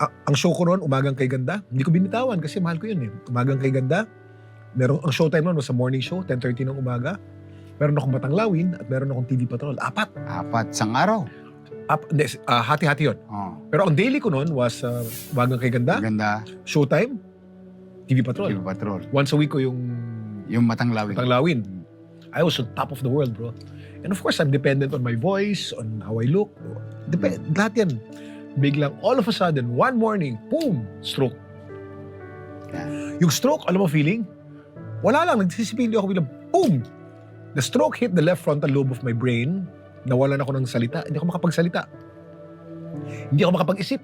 A- ang show ko noon, Umagang Kay Ganda, hindi ko binitawan kasi mahal ko yun eh. Umagang Kay Ganda, meron, ang showtime noon was sa morning show, 10.30 ng umaga. Meron akong Batanglawin at meron akong TV Patrol. Apat. Apat sang araw. Up, hindi, ah, hati-hati yun. Oh, Pero ang daily ko noon was uh, Umagang Kay Ganda, ganda. Showtime, TV Patrol. Yung patrol. Once a week ko yung Yung matanglawin. Batanglawin. I was on top of the world, bro. And of course, I'm dependent on my voice, on how I look. Dep- lahat yan. Biglang, all of a sudden, one morning, boom, stroke. Yeah. Yung stroke, alam mo feeling? Wala lang, nagsisipili ako biglang, boom! The stroke hit the left frontal lobe of my brain. Nawalan ako ng salita. Hindi ako makapagsalita. Hindi ako makapag-isip.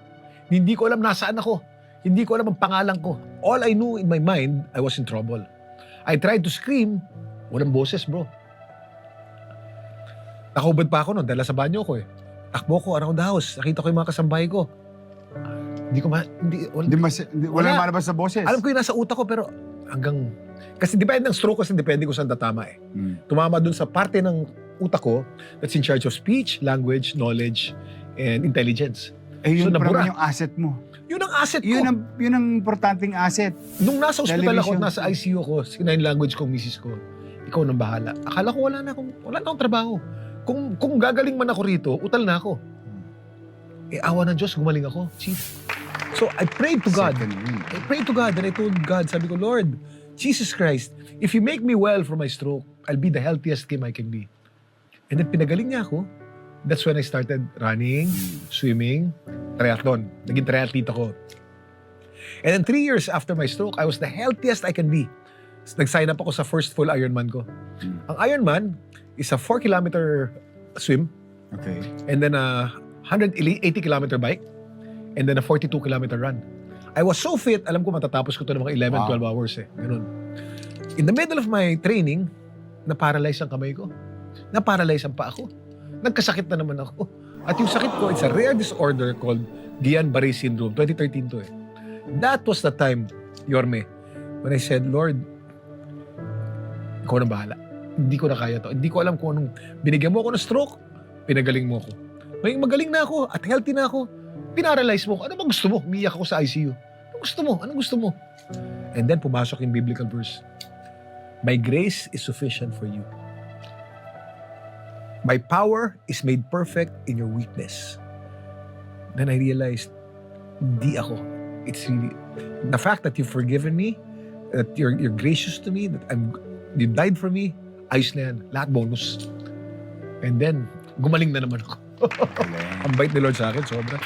Hindi ko alam nasaan ako. Hindi ko alam ang pangalan ko. All I knew in my mind, I was in trouble. I tried to scream. Walang boses, bro. Nakahubad pa ako noon dahil sa banyo ko eh. Takbo ko around the house. Nakita ko yung mga kasambahay ko. Hindi ko ma... Hindi, wala, Hindi mas, hindi, wala Wala. malabas sa boses. alam ko yung nasa utak ko pero hanggang... Kasi depende ng stroke kasi depende kung saan tatama eh. Hmm. Tumama dun sa parte ng utak ko that's in charge of speech, language, knowledge, and intelligence. Eh, yun So, pa nabura. naman yung asset mo. Yun ang asset ko. Yun ang, yun ang importanteng asset. Nung nasa ospital ako, Television. nasa ICU ako, sinign language kong misis ko, ikaw nang bahala. Akala ko wala na akong, wala na akong trabaho. Kung, kung gagaling man ako rito, utal na ako. Eh, awa ng Diyos, gumaling ako. Chief. So, I prayed to God. I prayed to God and I told God, sabi ko, Lord, Jesus Christ, if you make me well from my stroke, I'll be the healthiest Kim I can be. And then pinagaling niya ako. That's when I started running, swimming, triathlon. Naging triathlete ako. And then three years after my stroke, I was the healthiest I can be. Nag-sign up ako sa first full Ironman ko. Hmm. Ang Ironman is a 4 kilometer swim Okay. and then a 180 kilometer bike and then a 42 kilometer run. I was so fit, alam ko matatapos ko to ng mga 11, Wow. 12 hours eh. Ganun. In the middle of my training, na-paralyze ang kamay ko. Na-paralyze ang paa ko. Nagkasakit na naman ako. At yung sakit ko, it's a rare disorder called Guillain-Barré syndrome. 2013 to eh. That was the time, Yorme, when I said, Lord, ikaw na bahala. Hindi ko na kaya to. Hindi ko alam kung anong binigyan mo ako ng stroke, pinagaling mo ako. Ngayong magaling na ako at healthy na ako, pinaralyze mo ako. Ano bang gusto mo? Umiyak ako sa ICU. Ano gusto mo? Anong gusto mo? And then pumasok yung biblical verse. My grace is sufficient for you. My power is made perfect in your weakness. Then I realized, hindi ako. It's really, the fact that you've forgiven me, that you're, you're gracious to me, that I'm, you died for me, ayos na yan. Lahat bonus. And then, gumaling na naman ako. Ang bait ni Lord sa akin, sobra.